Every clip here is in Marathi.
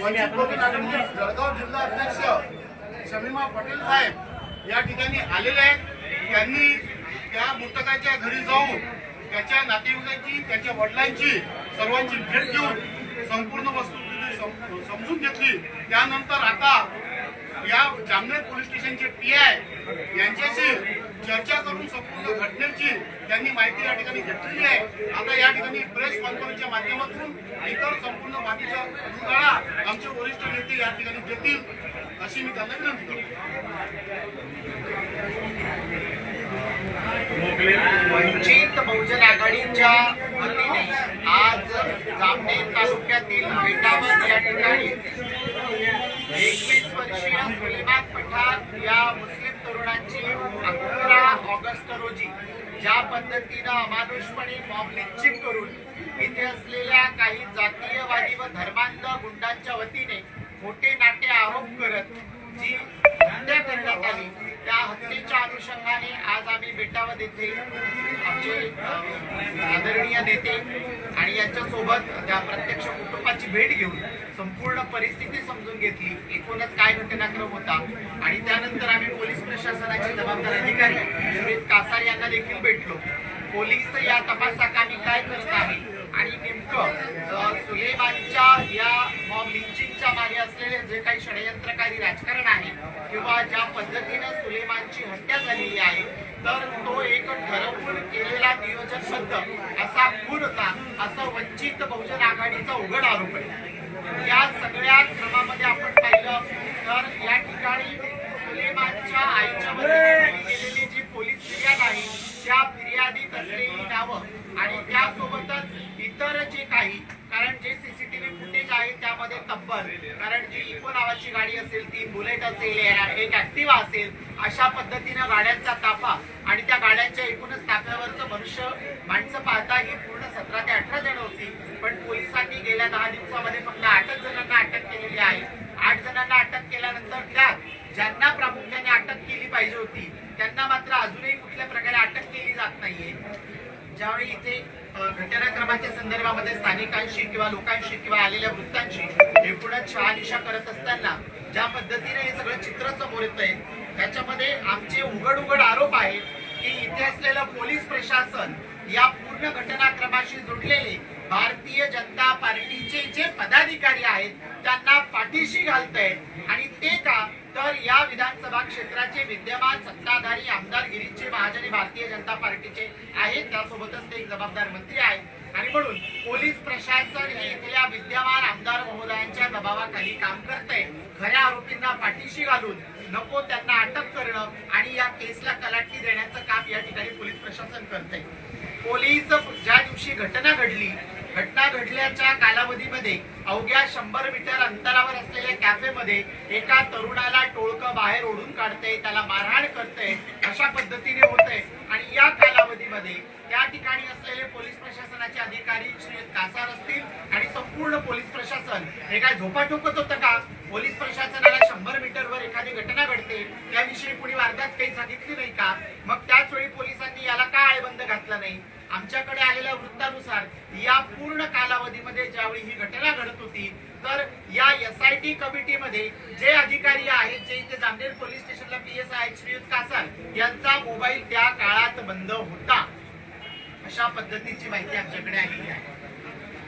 वंचित बहुजन आघाडीचे जळगाव जिल्हा अध्यक्ष शमीमा पटेल साहेब या ठिकाणी आलेले आहेत. त्यांनी त्या मृतकाच्या घरी जाऊन त्याच्या नातेवाईकांची त्याच्या वडिलांची सर्वांची भेट घेऊन संपूर्ण वस्तुस्थिती समजून घेतली. त्यानंतर आता या जामनेर पोलीस स्टेशनचे टी आय यांच्याशी चर्चा करून संपूर्ण घटनेची त्यांनी माहिती या ठिकाणी घेतलेली आहे. आता या ठिकाणी प्रेस कॉन्फरन्सच्या माध्यमातून इतर संपूर्ण माहितीचा उलगडा आमचे वरिष्ठ नेते या ठिकाणी देतील अशी मी त्यांना विनंती करतो. वंचित बहुजन आघाडीच्या वतीने आज जामनेर तालुक्यातील बेटावर या ठिकाणी एकवीस वर्षीय सुलेमान पठाण या मुस्लिम तरुणांची अकरा ऑगस्ट रोजी ज्या पद्धतीनं अमानुषपणे बॉम्ब लिंचिंग करून इथे असलेल्या काही जातीयवादी व धर्मांध गुंडांच्या वतीने खोटे नाटे आरोप करत जी हत्या करण्यात आली त्या हत्येच्या अनुषंगाने आज आम्ही बेटावद येथे आमचे आदरणीय नेते आणि यांच्यासोबत त्या प्रत्यक्ष कुटुंबाची भेट घेऊन संपूर्ण परिस्थिती समजून घेतली. एकूणच काय घटनाक्रम होता आणि त्यानंतर आम्ही पोलीस प्रशासनाचे जबाबदार अधिकारी सुरेश कासार यांना देखील भेटलो. पोलीस या तपासाकामी काय करत आहे? आणि नेमकं सुलेमानच्या या मॉब लिंचिंगच्या मागे असलेले जे काही षडयंत्रकारी राजकारण आहे किंवा ज्या पद्धतीने सुलेमानची हत्या झालेली आहे तर तो एक ठरवून केलेला नियोजनबद्ध असा होता असं वंचित बहुजन आघाडीचा उघड आरोप आहे. या सगळ्या क्रमामध्ये आपण पाहिलं तर या ठिकाणी सुलेमानच्या आईच्या केलेली जी पोलीस फिर्याद आहे त्या फिर्यादीत असलेली नावं आणि त्यासोबतच इतर जे काही कारण जे सीसीटीव्ही फुटेज आहे त्यामध्ये तब्बल कारण जी इको नावाची गाडी असेल ती बुलेट असेल एक ऍक्टिवा असेल अशा पद्धतीनं गाड्यांचा ताफा आणि त्या गाड्यांच्या एकूणच ताफ्यावरचं मनुष्य माणसं पाहता ही पूर्ण सतरा ते अठरा जण होती. पण पोलिसांनी गेल्या दहा दिवसामध्ये फक्त आठच जणांना अटक केलेली आहे. आठ जणांना अटक केल्यानंतर त्यात ज्यांना प्रामुख्याने अटक केली पाहिजे होती त्यांना मात्र अजूनही कुठल्या प्रकारे अटक केली जात नाहीये. ज्यावेळी इथे घटनाक्रमाच्या संदर्भामध्ये स्थानिकांशी किंवा लोकांशी किंवा आलेल्या वृत्तांशी एकूणच शहानिशा करत असताना ज्या पद्धतीने हे सगळं चित्र समोर येत आहे त्याच्यामध्ये आमचे उघड उघड आरोप आहेत की इथे असलेलं पोलीस प्रशासन या पूर्ण घटनाक्रमाशी जोडलेले भारतीय जनता पार्टीचे जे पदाधिकारी आहेत त्यांना पाठीशी घालतंय. आणि ते का तर या विधानसभा क्षेत्राचे विद्यमान सत्ताधारी आमदार गिरीशचे महाजनी भारतीय जनता पार्टीचे आहेत. त्यासोबतच ते एक जबाबदार मंत्री आहेत. आणि म्हणून पोलीस प्रशासन हे इथल्या विद्यमान आमदार महोदयांच्या दबावाखाली काम करतंय. खऱ्या आरोपींना पाठीशी घालून नको त्यांना अटक करणं आणि या केसला कलाटणी देण्याचं काम या ठिकाणी पोलीस प्रशासन करतंय. पोलीस ज्या दिवशी घटना घडली घटना घडल्याच्या कालावधीमध्ये अवघ्या शंभर मीटर अंतरावर असलेल्या कॅफेमध्ये एका तरुणाला टोळकं बाहेर ओढून काढते त्याला मारहाण करते अशा पद्धतीने होतंय. आणि या कालावधीमध्ये त्या ठिकाणी असलेले पोलीस प्रशासनाचे अधिकारी श्री कासार असतील आणि संपूर्ण पोलीस प्रशासन. हे काय झोपा ठोकत होतं का? पोलीस प्रशासनाला शंभर मीटरवर एखादी घटना घडते त्याविषयी कुणी वार्त्यात काही सांगितली नाही का मग त्याच वेळी पोलिसांनी याला का आळबंद घातला नाही आमच्याकडे आलेल्या वृत्तानुसार या पूर्ण कालावधीमध्ये ज्यावेळी ही घटना घडत होती तर या एस आय टी कमिटीमध्ये जे अधिकारी आहेत जे इथे जामनेर पोलीस स्टेशनला पी एस आय श्रीयुत कासार यांचा मोबाईल त्या काळात बंद होता. अशा पद्धतीची माहिती आमच्याकडे आलेली आहे.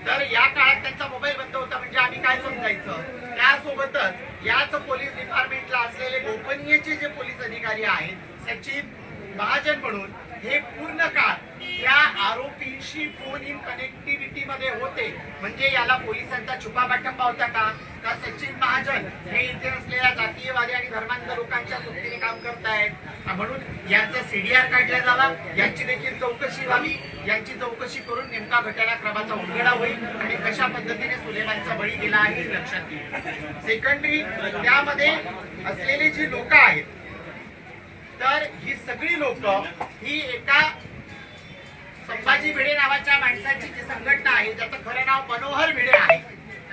तर या काळात त्यांचा मोबाईल बंद होता म्हणजे आम्ही काय समजायचं? त्यासोबतच याच पोलीस डिपार्टमेंटला असलेले गोपनीयचे जे पोलीस अधिकारी आहेत सचिव महाजन म्हणून हे पूर्ण काळ या आरोपींशी फोन इन कनेक्टिव्हिटी मध्ये होते. म्हणजे याला पोलिसांचा छुपा पाठंबा होता का? का सचिन महाजन हे इथे असलेल्या जातीयवादी आणि धर्मांध लोकांच्या सोबतीने काम करतायत? म्हणून यांचा सीडीआर काढला जावा. यांची देखील चौकशी व्हावी. यांची चौकशी करून नेमका घटनाक्रमाचा उलगडा होईल आणि कशा पद्धतीने सुलेमानचा बळी गेला आहे लक्षात येईल. सेकंडरी त्यामध्ये असलेली जी लोक आहेत तर ही सगळी लोक ही एका संभाजी भिडे नावाच्या माणसाची जी संघटना आहे ज्याचं खरं नाव मनोहर भिडे आहे.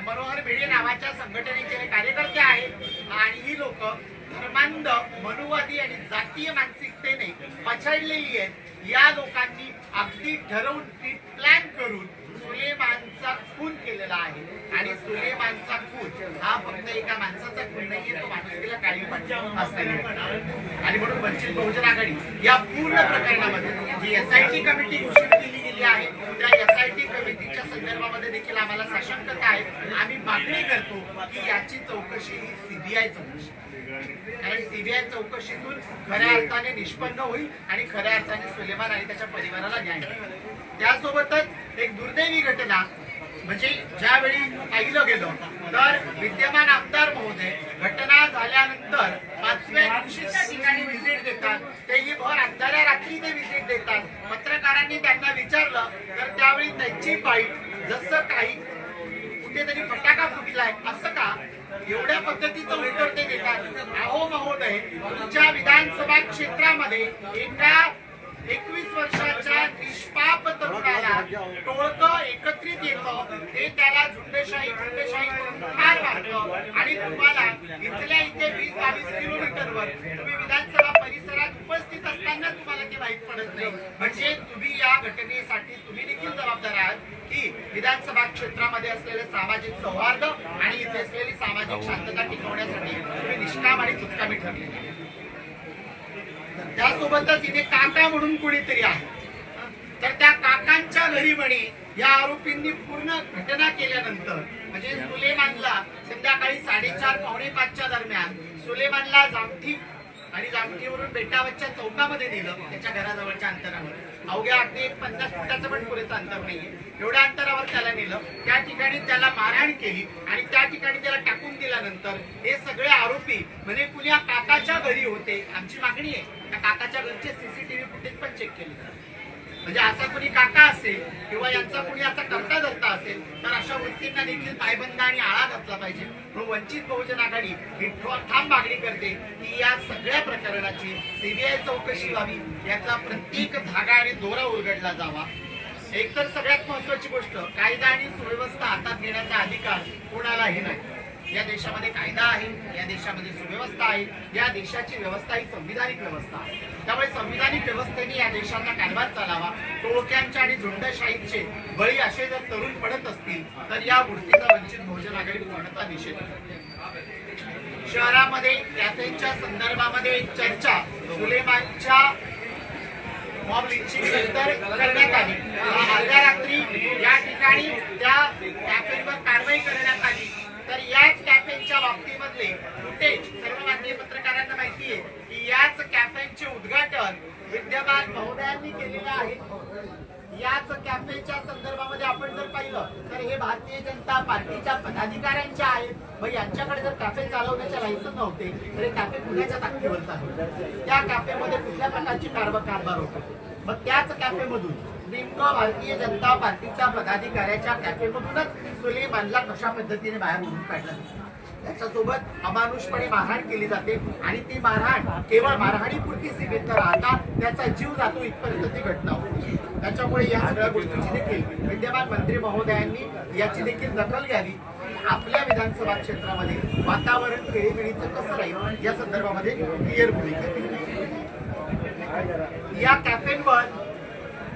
मनोहर भिडे नावाच्या संघटनेचे कार्यकर्ते आहेत आणि ही लोक धर्मांध मनुवादी आणि जातीय मानसिकतेने पछाडलेली आहेत. या लोकांनी अगदी ठरवून प्लॅन करून सुलेमानचा खून केलेला आहे. आणि सुलेमानचा खून हा फक्त एका माणसाचा खून नाहीये तो माणुसकीला काही आणि म्हणून वंचित बहुजन आघाडी या पूर्ण प्रकरणामध्ये जी टी कमिटी घोषित केली गेली आहे त्या टी कमिटीच्या संदर्भामध्ये देखील आम्हाला साशंकता आहे. आम्ही मागणी करतो की याची चौकशी ही सीबीआय चौकशी कारण सीबीआय चौकशीतून खऱ्या अर्थाने निष्पन्न होईल आणि खऱ्या अर्थाने सुलेमान आणि त्याच्या परिवाराला न्याय मिळेल. त्यासोबतच एक दुर्दैवी घटना म्हणजे ज्यावेळी पाहिलं गेलं तर विद्यमान आमदार महोदय घटना झाल्यानंतर पाचव्या दिवशी त्या ठिकाणी व्हिजिट देतात. तेही भर अंधाऱ्या रात्री ते व्हिजिट देतात. पत्रकारांनी त्यांना विचारलं तर त्यावेळी त्यांची बाईट जसं काही कुठेतरी फटाका फुटलाय असं का? एवढ्या पद्धतीचं उत्तर ते देतात. अहो महोदय तुमच्या विधानसभा क्षेत्रामध्ये एका एकवीस वर्षाच्या निष्पाप तरुणाला टोळकं एकत्रित येतं. ते त्याला झुंडशाही झुंडशाही करून ठार मारतं. आणि तुम्हाला इथल्या इथे वीस बावीस किलोमीटरवर तुम्ही विधानसभा परिसरात उपस्थित असताना तुम्हाला ते माहीत पडत नाही. म्हणजे तुम्ही या घटनेसाठी तुम्ही देखील जबाबदार आहात की विधानसभा क्षेत्रामध्ये असलेले सामाजिक सौहार्द आणि इथे असलेली सामाजिक शांतता टिकवण्यासाठी तुम्ही निष्काम आणि कुचकामी ठरले त्यासोबतच इथे काका म्हणून कोणीतरी आहे. तर त्या काकांच्या घरी म्हणे या आरोपींनी पूर्ण घटना केल्यानंतर म्हणजे सुलेमानला संध्याकाळी साडेचार पावणे पाचच्या दरम्यान सुलेमानला जामठी आणि जामठीवरून बेटावरच्या चौकामध्ये नेलं त्याच्या घराजवळच्या अंतरावर. अवघ्या अगदी एक पन्नास फुटाचं पण पुरेचं अंतर नाहीये. एवढ्या अंतरावर त्याला नेलं. त्या ठिकाणी त्याला मारहाण केली आणि त्या ठिकाणी त्याला टाकून दिल्यानंतर हे सगळे आरोपी म्हणजे कुण्या काकाच्या घरी होते आमची मागणी आहे. त्या काकाच्या घरचे सीसीटीव्ही फुटेज पण चेक केले. म्हणजे असा कोणी काका असेल किंवा यांचा कोणी याचा कर्ता धरता असेल तर अशा वृत्तींना देखील पायबंद आणि आळा घातला पाहिजे. म्हणून वंचित बहुजन आघाडी ही ठाम मागणी करते की या सगळ्या प्रकरणाची सीबीआय चौकशी व्हावी. याचा प्रत्येक धागा आणि दोरा उलगडला जावा. एकतर सगळ्यात महत्वाची गोष्ट कायदा आणि सुव्यवस्था हातात घेण्याचा अधिकार कोणालाही नाही. या देशामध्ये कायदा आहे या देशामध्ये सुव्यवस्था आहे या देशाची व्यवस्था ही संविधानिक व्यवस्था आहे. त्यामुळे संविधानिक व्यवस्थेने या देशाचा कारभार चालावा टोळक्यांच्या आणि झुंडशाहीचे बळी असे जर तरुण पडत असतील तर या गोष्टीचा वंचित बहुजन आघाडी पूर्णतः निषेध शहरामध्ये कॅफेच्या संदर्भामध्ये चर्चा सुलेमानच्या मॉब लिंचिंग नंतर करण्यात आली अर्ध्या रात्री या ठिकाणी त्या कॅफेवर कारवाई करण्यात आली तर याच कॅफेच्या बाबतीमधले फुटेज सर्व माननीय पत्रकारांना माहिती आहे की याच कॅफेचे उद्घाटन विद्यमान महोदयांनी केलेलं आहे याच कॅफेच्या संदर्भामध्ये आपण जर पाहिलं तर हे भारतीय जनता पार्टीच्या पदाधिकाऱ्यांचे आहेत मग यांच्याकडे जर कॅफे चालवण्याचे लायसन नव्हते तर हे कॅफे पुण्याच्या ताकदीवरचा आहे त्या कॅफेमध्ये कुठल्या प्रकारची कारभार कारभार होतो? मग त्याच कॅफेमधून नेमकं भारतीय जनता पार्टीच्या पदाधिकाऱ्याच्या कॅफेमधूनच सुलेमानला कशा पद्धतीने बाहेर उडून काढलं त्याच्यासोबत अमानुषपणे मारहाण केली जाते आणि ती मारहाण केवळ मारहाणीपुरती सीमित न राहता त्याचा जीव जातो इथपर्यंत ती घटना होती त्याच्यामुळे या सगळ्या गोष्टीची देखील विद्यमान मंत्री महोदयांनी याची देखील दखल घ्यावी. आपल्या विधानसभा क्षेत्रामध्ये वातावरण खेळीमेळीचं कसं राहील या संदर्भामध्ये क्लिअर भूमिका दिली. या कॅफेंवर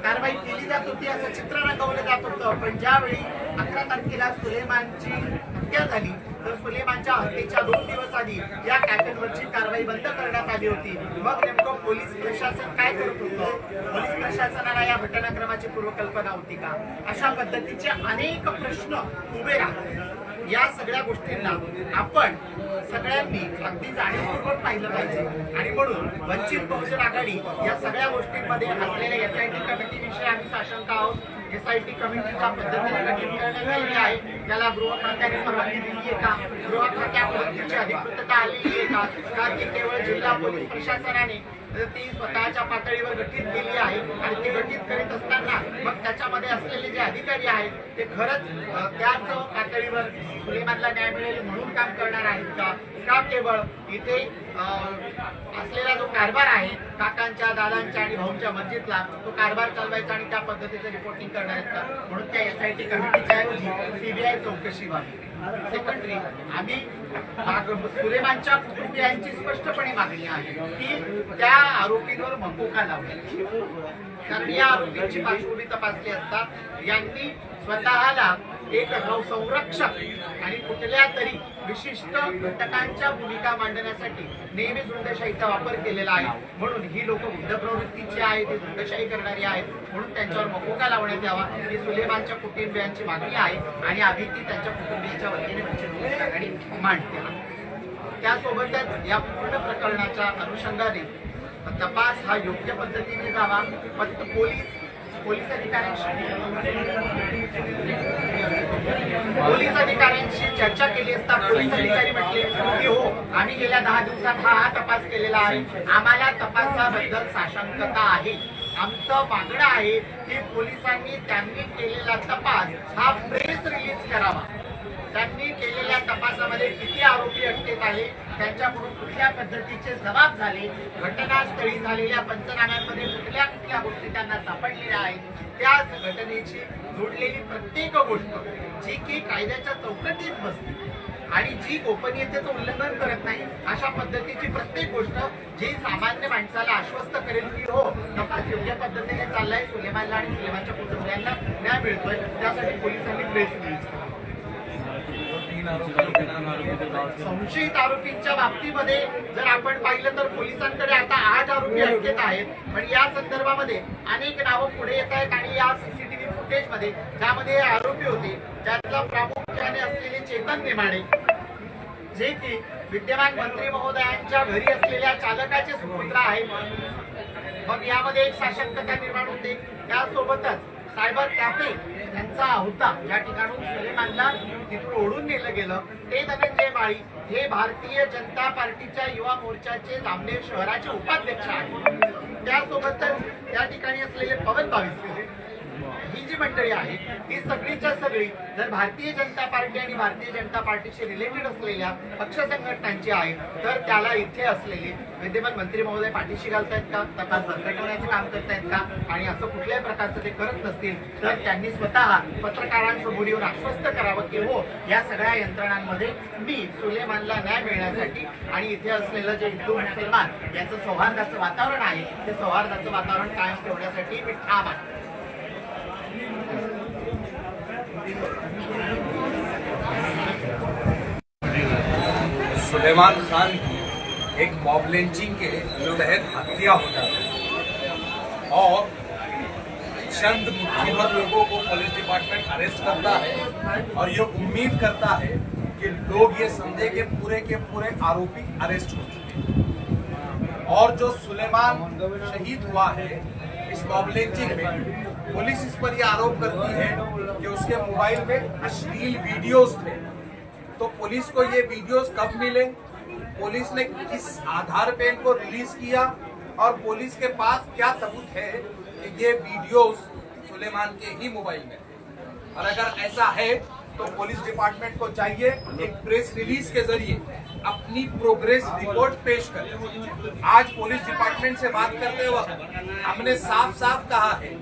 कारवाई केली जात होती असं चित्र रंगवलं जात होतं. पण ज्यावेळी अकरा तारखेला सुलेमानची हत्या झाली तर सुलेमानच्या हत्येच्या दोन दिवस आधी या कॅफेनवरची कारवाई बंद करण्यात आली होती. मग नेमकं पोलीस प्रशासन काय करत होतं? पोलीस प्रशासनाला या घटनाक्रमाची पूर्वकल्पना होती का? अशा पद्धतीचे अनेक प्रश्न उभे राहतात. या सगळ्या गोष्टींना आपण सगळ्यांनी अगदी जाणीवपूर्वक पाहिलं पाहिजे. आणि म्हणून वंचित बहुजन आघाडी या सगळ्या गोष्टींमध्ये असलेल्या एस आय टी कमिटीविषयी आम्ही साशंक आहोत. एस आय टी कमिटीच्या पद्धतीने गठीत करण्यात आलेली आहे. त्याला गृहखात्याने परवानगी दिली आहे का? गृह खात्यापर्यंतची अधिकृतता आलेली आहे का? की केवळ जिल्हा पोलीस प्रशासनाने ती स्वतःच्या पातळीवर गठीत केली आहे आणि ती गठीत करीत असताना मग त्याच्यामध्ये असलेले जे अधिकारी आहेत ते खरंच त्याच पातळीवर सुलेमानला न्याय मिळेल म्हणून काम करणार आहेत का? का केवळ इथे असलेला जो कारभार आहे काकांच्या दादांच्या आणि भाऊंच्या मस्जिदला तो कारभार चालवायचा आणि त्या पद्धतीचं रिपोर्टिंग करणार आहेत का? म्हणून त्या एस आय टी कमिटीच्या ऐवजी सीबीआय चौकशी व्हावी सेकंडरी आम्ही सुलेमानच्या कुटुंबियांची स्पष्टपणे मागणी आहे की त्या आरोपींवर मकोका लावण्याची कारण या आरोपींची पार्श्वभूमी तपासली असता यांनी स्वतःला एक संरक्षक आणि कुठल्या तरी विशिष्ट घटकांच्या भूमिका मांडण्यासाठी नेहमी झुंडशाहीचा वापर केलेला आहे. म्हणून ही लोक वृद्ध प्रवृत्तीची आहेत ही झुंडशाही करणारी आहेत. म्हणून त्यांच्यावर मकोका लावण्यात यावा. ही सुलेमानच्या कुटुंबियांची मागणी आहे आणि आधी ती त्यांच्या कुटुंबियांच्या वतीने वंचित आघाडी मांडते. त्यासोबतच या पूर्ण प्रकरणाच्या अनुषंगाने तपास हा योग्य पद्धतीने जावा फक्त पोलीस पोलीस अधिकाऱ्यांशी पोलीस अधिकाऱ्यांशी चर्चा केली असता पोलीस अधिकारी म्हटले की हो आम्ही गेल्या दहा दिवसात हा हा तपास केलेला आहे. आम्हाला तपासाबद्दल साशंकता आहे. आमचं मागणं आहे की पोलिसांनी त्यांनी केलेला तपास हा प्रेस रिलीज करावा. त्यांनी केलेल्या तपासामध्ये किती आरोपी अटकेत आले त्यांच्याकडून कुठल्या पद्धतीचे जबाब झाले घटनास्थळी झालेल्या पंचनाम्यांमध्ये कुठल्या कुठल्या गोष्टी त्यांना सापडलेल्या आहेत त्याच घटनेची जोडलेली प्रत्येक गोष्ट जी की कायद्याच्या चौकटीत बसते आणि जी गोपनीयतेचं उल्लंघन करत नाही अशा पद्धतीची प्रत्येक गोष्ट जी सामान्य माणसाला आश्वस्त करेल की हो तपास योग्य पद्धतीने चाललाय सुलेमानला आणि सुलेमानच्या कुटुंबियांना न्याय मिळतोय त्यासाठी पोलिसांनी प्रेस रिलीज संशयित आरोपींच्या बाबतीमध्ये जर आपण पाहिलं तर पोलिसांकडे आता आठ आरोपी अटकेत आहेत. पण या संदर्भामध्ये अनेक नावं पुढे येत आहेत आणि या फुटेजमध्ये ज्यामध्ये आरोपी होते त्यातला प्रामुख्याने असलेले चेतन निमाडे जे की विद्यमान मंत्री महोदयांच्या घरी असलेल्या चालकाचे सुपुत्र आहेत. मग यामध्ये एक साशंकता निर्माण होते. त्यासोबतच सायबर कॅफे यांचा होता. या ठिकाणून सुलेमानला तिथून ओढून नेलं गेलं. ते धनंजय माळी हे भारतीय जनता पार्टीच्या युवा मोर्चाचे जामनेर शहराचे उपाध्यक्ष आहेत. त्यासोबतच त्या ठिकाणी असलेले पवन बाविस्कर मंडळी आहे ही सगळीच्या सगळी जर भारतीय जनता पार्टी आणि भारतीय जनता पार्टीशी रिलेटेड असलेल्या पक्ष संघटनांची आहे तर त्याला इथे असलेले विद्यमान मंत्री महोदय पाठीशी घालतायत का? तपास बंद ठेवण्याचं काम करतायत का? आणि असं कुठल्याही प्रकारचं ते करत नसतील तर त्यांनी स्वतः पत्रकारांसमोर येऊन आश्वस्त करावं की हो या सगळ्या यंत्रणांमध्ये मी सुलेमानला न्याय मिळण्यासाठी आणि इथे असलेलं जे हिंदू मुसलमान याचं सौहार्दाचं वातावरण आहे ते सौहार्दाचं वातावरण कायम ठेवण्यासाठी मी ठाम आहे. सुलेमान खान की एक मॉब लिंचिंग के तहत हत्या हो जाती है। और चंद मुठ्ठीभर लोगों को पुलिस डिपार्टमेंट अरेस्ट करता है और ये उम्मीद करता है कि लोग ये समझे कि पूरे के पूरे आरोपी अरेस्ट हो चुके हैं। और जो सुलेमान शहीद हुआ है, इस मॉब लिंचिंग में पुलिस इस पर यह आरोप करती है कि उसके मोबाइल में अश्लील वीडियोस थे। तो पुलिस को ये वीडियोस कब मिले? पुलिस ने किस आधार पे इनको रिलीज़ किया? और पुलिस के पास क्या सबूत है कि ये वीडियोस सुलेमान के ही मोबाइल में और अगर ऐसा है तो पुलिस डिपार्टमेंट को चाहिए एक प्रेस रिलीज़ के ज़रिए अपनी प्रोग्रेस रिपोर्ट पेश करें आज पुलिस डिपार्टमेंट से बात करते वक्त हमने साफ़ साफ़ कहा है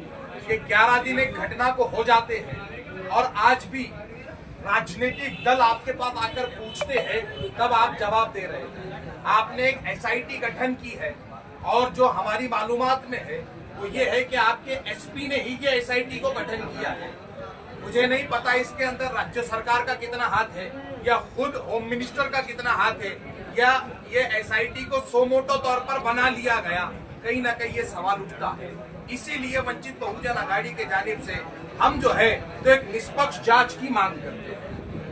कि 11 दिन एक घटना को हो जाते हैं और आज भी राजनीतिक दल आपके पास आकर पूछते हैं, तब आप जवाब दे रहे हैं। आपने एक एसआईटी गठन की है, और जो हमारी मालूमात में है, वो ये है कि आपके एसपी ने ही ये एसआईटी को गठन किया है। मुझे नहीं पता इसके अंदर राज्य सरकार का कितना हाथ है, या खुद होम मिनिस्टर का कितना हाथ है, या ये एसआईटी को सोमोटो तौर पर बना लिया गया, कहीं ना कहीं ये सवाल उठता है। इसीलिए वंचित बहुजन आघाड़ी के जानिब से हम जो है तो एक निष्पक्ष जाँच की मांग करते हैं।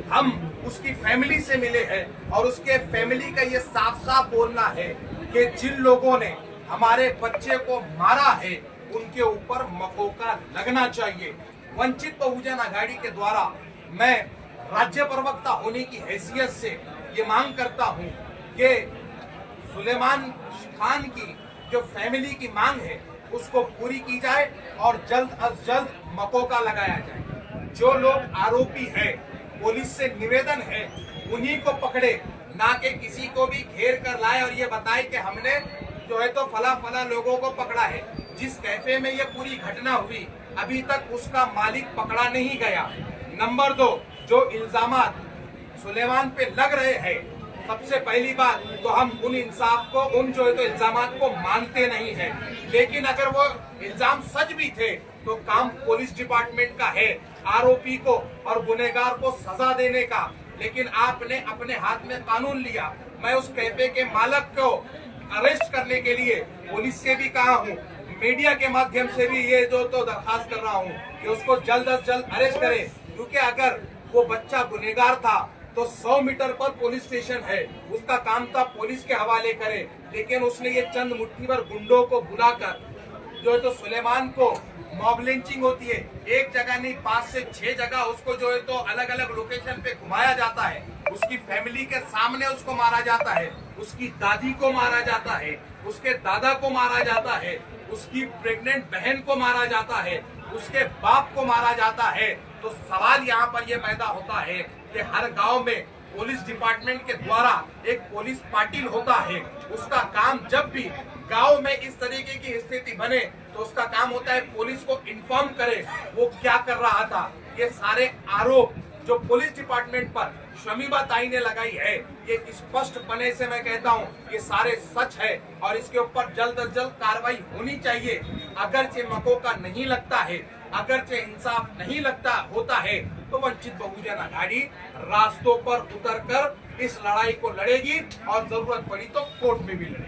हम उसकी फैमिली से मिले हैं और उसके फैमिली का ये साफ़ साफ़ बोलना है कि जिन लोगों ने हमारे बच्चे को मारा है, उनके ऊपर मकोका लगना चाहिए। वंचित बहुजन आघाड़ी के द्वारा मैं राज्य प्रवक्ता होने की हैसियत से ये मांग करता हूँ कि सुलेमान खान की जो फैमिली की मांग है, उसको पूरी की जाए और जल्द अज जल्द मकोका लगाया जाए। जो लोग आरोपी है पुलिस से निवेदन है, उन्हीं को पकड़े, ना कि किसी को भी घेर कर लाए और ये बताए कि हमने जो है तो फला फला लोगों को पकड़ा है। जिस कैफ़े में ये पूरी घटना हुई, अभी तक उसका मालिक पकड़ा नहीं गया। नंबर दो, जो इल्ज़ाम सुलेमान पे लग रहे हैं, सबसे पहली बात तो हम उन इंसाफ को, उन जो है तो इल्ज़ाम को मानते नहीं है। लेकिन अगर वो इल्ज़ाम सच भी थे तो काम पुलिस डिपार्टमेंट का है, आरोपी को और गुनेगार को सजा देने का। लेकिन आपने अपने हाथ में कानून लिया। मैं उस कैफ़े के मालक को अरेस्ट करने के लिए पुलिस से भी कहा हूँ। मीडिया के माध्यम से भी ये जो तो दरखास्त कर रहा हूँ कि उसको जल्द अज जल्द अरेस्ट करें। क्योंकि अगर वो बच्चा गुनेगार था तो 100 मीटर पर पुलिस स्टेशन है। उसका काम था पुलिस के हवाले करे। लेकिन उसने ये चंद मुट्ठी भर गुंडों को बुलाकर जो है तो सुलेमान को मॉब लिंचिंग होती है। एक जगह नहीं, पाँच से छह जगह उसको जो है तो अलग अलग लोकेशन पे घुमाया जाता है। उसकी फैमिली के सामने उसको मारा जाता है। उसकी दादी को मारा जाता है। उसके दादा को मारा जाता है। उसकी प्रेग्नेंट बहन को मारा जाता है। उसके बाप को मारा जाता है। तो सवाल यहाँ पर यह पैदा होता है कि हर गाँव में पुलिस डिपार्टमेंट के द्वारा एक पुलिस पाटिल होता है। उसका काम जब भी गाँव में इस तरीके की स्थिति बने तो उसका काम होता है पुलिस को इन्फॉर्म करे वो क्या कर रहा था। ये सारे आरोप जो पुलिस डिपार्टमेंट पर शमीबा ताई ने लगाई है, ये स्पष्ट बने से मैं कहता हूँ, ये सारे सच है और इसके ऊपर जल्द अज जल्द कार्रवाई होनी चाहिए। अगर मको का नहीं लगता है अगर इंसाफ नहीं लगता, होता है तो वंचित बहुजन आघाड़ी रास्तों पर उतरकर इस लड़ाई को लड़ेगी और ज़रूरत पड़ी तो कोर्ट में भी लड़ेगी।